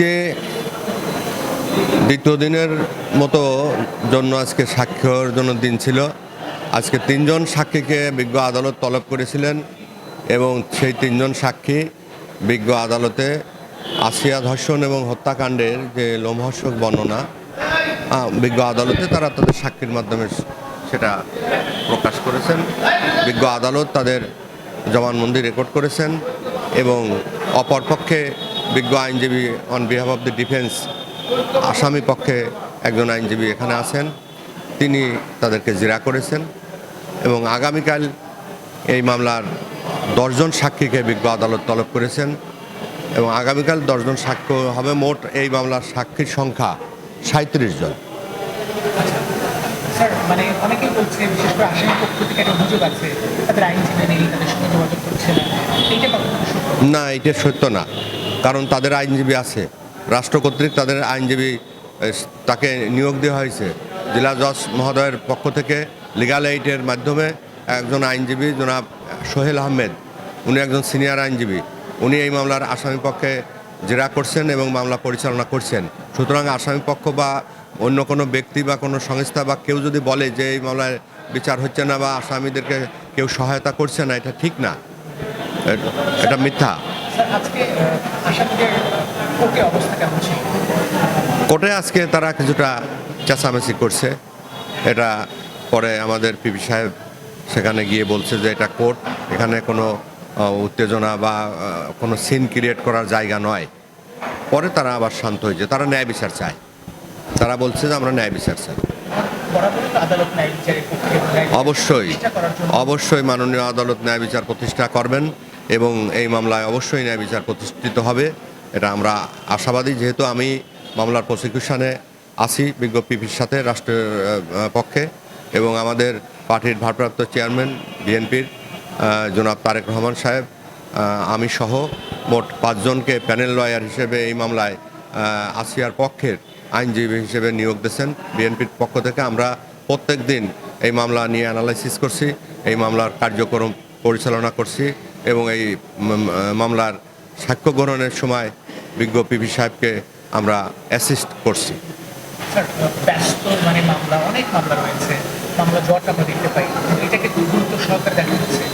আজকে দ্বিতীয় দিনের মতো জন্য আজকে সাক্ষ্যর জন্য দিন ছিল। আজকে তিনজন সাক্ষীকে বিজ্ঞ আদালত তলব করেছিলেন এবং সেই তিনজন সাক্ষী বিজ্ঞ আদালতে আসিয়া ধর্ষণ এবং হত্যাকাণ্ডের যে লোমহর্ষক বর্ণনা বিজ্ঞ আদালতে তারা তাদের সাক্ষীর মাধ্যমে সেটা প্রকাশ করেছেন। বিজ্ঞ আদালত তাদের জবানবন্দি রেকর্ড করেছেন এবং অপরপক্ষে বিজ্ঞ আইনজীবী on behalf of the defence আসামি পক্ষে একজন আইনজীবী এখানে আছেন। তিনি তাদেরকে জেরা করেছেন এবং আগামীকাল এই মামলার দশজন সাক্ষীকে বিজ্ঞ আদালত তলব করেছেন এবং আগামীকাল দশজন সাক্ষ্য হবে মোট এই মামলার সাক্ষীর সংখ্যা সাঁত্রিশ জন। মানে অনেকেই বলছে বিশেষ করে আসামি পক্ষ থেকে একটা অভিযোগ আছে তাদের আইনজীবী নেই তাদের সঙ্গে যোগাযোগ করছে না। না এটা সত্য না। কারণ তাদের আইনজীবী আছে। রাষ্ট্র কর্তৃক তাদের আইনজীবী তাকে নিয়োগ দেওয়া হয়েছে। জেলা জজ মহোদয়ের পক্ষ থেকে লিগাল এইডের মাধ্যমে একজন আইনজীবী জনাব সোহেল আহমেদ, উনি একজন সিনিয়র আইনজীবী, উনি এই মামলার আসামি পক্ষে জেরা করছেন এবং মামলা পরিচালনা করছেন। সুতরাং আসামি পক্ষ বা অন্য কোনো ব্যক্তি বা কোনো সংস্থা বা কেউ যদি বলে যে এই মামলায় বিচার হচ্ছে না বা আসামিদেরকে কেউ সহায়তা করছে না, এটা ঠিক না। এটা মিথ্যা। আজকে আসামিদের কোর্টে অবস্থা কেমন ছিল? কোর্টে আজকে তারা কিছুটা চেঁচামেচি করছে। এটা পরে আমাদের পিপি সাহেব সেখানে গিয়ে বলছে যে এটা কোর্ট এখানে কোনো উত্তেজনা বা কোনো সিন ক্রিয়েট করার জায়গা নয়। পরে তারা আবার শান্ত হয়েছে। তারা ন্যায় বিচার চায়। তারা বলছে যে আমরা ন্যায় বিচার চাই। অবশ্যই অবশ্যই মাননীয় আদালত ন্যায় বিচার প্রতিষ্ঠা করবেন। এবং এই মামলায় অবশ্যই ন্যায় বিচার প্রতিষ্ঠিত হবে। এটা আমরা আশাবাদী, যেহেতু আমি মামলার প্রসিকিউশনে আছি বিজ্ঞ পিপির সাথে রাষ্ট্রের পক্ষে এবং আমাদের পার্টির ভারপ্রাপ্ত চেয়ারম্যান বিএনপির জনাব তারেক রহমান সাহেব আমি সহ মোট পাঁচজনকে প্যানেল লয়ার হিসেবে এই মামলায় আসিয়ার পক্ষের আইনজীবী হিসেবে নিয়োগ দিয়েছেন বিএনপির পক্ষ থেকে। আমরা প্রত্যেক দিন এই মামলা নিয়ে অ্যানালাইসিস করছি, এই মামলার কার্যক্রম পরিচালনা করছি। এবং এই মামলার সাক্ষ্য গ্রহণের সময় বিজ্ঞ পিপি সাহেবকে আমরা অ্যাসিস্ট করছি। ব্যস্ত মানে মামলা অনেক মামলা রয়েছে। মামলা জট আমরা দেখতে পাই। এটাকে গুরুত্ব সহকারে দেখা হচ্ছে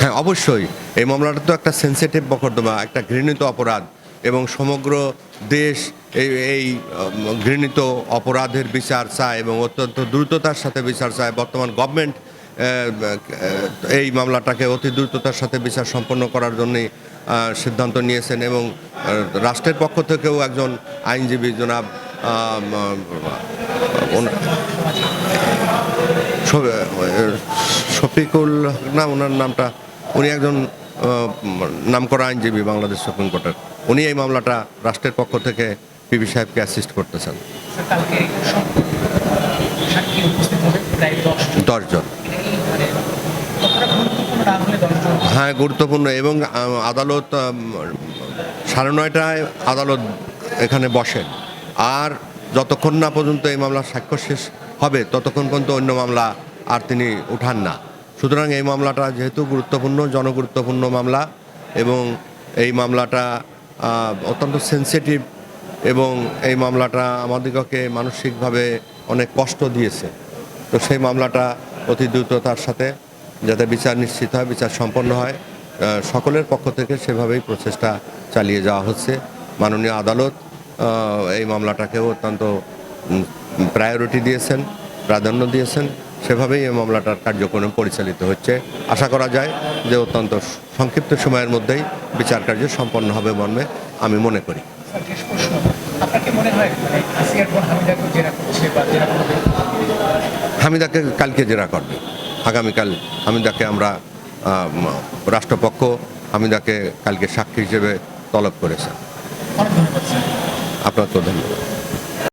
হ্যাঁ অবশ্যই। এই মামলাটা তো একটা সেন্সিটিভ মকদ্দমা একটা ঘৃণিত অপরাধ এবং সমগ্র দেশ এই এই ঘৃণিত অপরাধের বিচার চায় এবং অত্যন্ত দ্রুততার সাথে বিচার চায়। বর্তমান গভর্নমেন্ট এই মামলাটাকে অতি দ্রুততার সাথে বিচার সম্পন্ন করার জন্যই সিদ্ধান্ত নিয়েছেন এবং রাষ্ট্রের পক্ষ থেকেও একজন আইনজীবী জনাব শফিকুল না ওনার নামটা উনি একজন আহ, নামকরা আইনজীবী বাংলাদেশ সুপ্রিম কোর্টের। উনি এই মামলাটা রাষ্ট্রের পক্ষ থেকে পিবি সাহেবকে অ্যাসিস্ট করতেছেন। স্যার হ্যাঁ গুরুত্বপূর্ণ এবং আদালত সাড়ে নয়টায় আদালত এখানে বসেন। আর যতক্ষণ না পর্যন্ত এই মামলার সাক্ষ্য শেষ হবে, ততক্ষণ পর্যন্ত অন্য মামলা আর তিনি উঠান না। সুতরাং এই মামলাটা যেহেতু গুরুত্বপূর্ণ, জনগুরুত্বপূর্ণ মামলা এবং এই মামলাটা অত্যন্ত সেন্সিটিভ এবং এই মামলাটা আমাদিগকে মানসিকভাবে অনেক কষ্ট দিয়েছে। তো সেই মামলাটা অতি দ্রুততার সাথে যাতে বিচার নিশ্চিত হয় বিচার সম্পন্ন হয় সকলের পক্ষ থেকে সেভাবেই প্রচেষ্টা চালিয়ে যাওয়া হচ্ছে। মাননীয় আদালত এই মামলাটাকেও অত্যন্ত প্রায়োরিটি দিয়েছেন প্রাধান্য দিয়েছেন। সেভাবেই এই মামলাটার কার্যক্রম পরিচালিত হচ্ছে। আশা করা যায় যে অত্যন্ত সংক্ষিপ্ত সময়ের মধ্যেই বিচার কার্য সম্পন্ন হবে মর্মে আমি মনে করি। মনে হামিদাকে কালকে জেরা করবে। আগামীকাল হামিদাকে আমরা আম, রাষ্ট্রপক্ষ হামিদাকে কালকে সাক্ষী হিসেবে তলব করেছে। অনেক ধন্যবাদ স্যার আপনার তো ধন্যবাদ।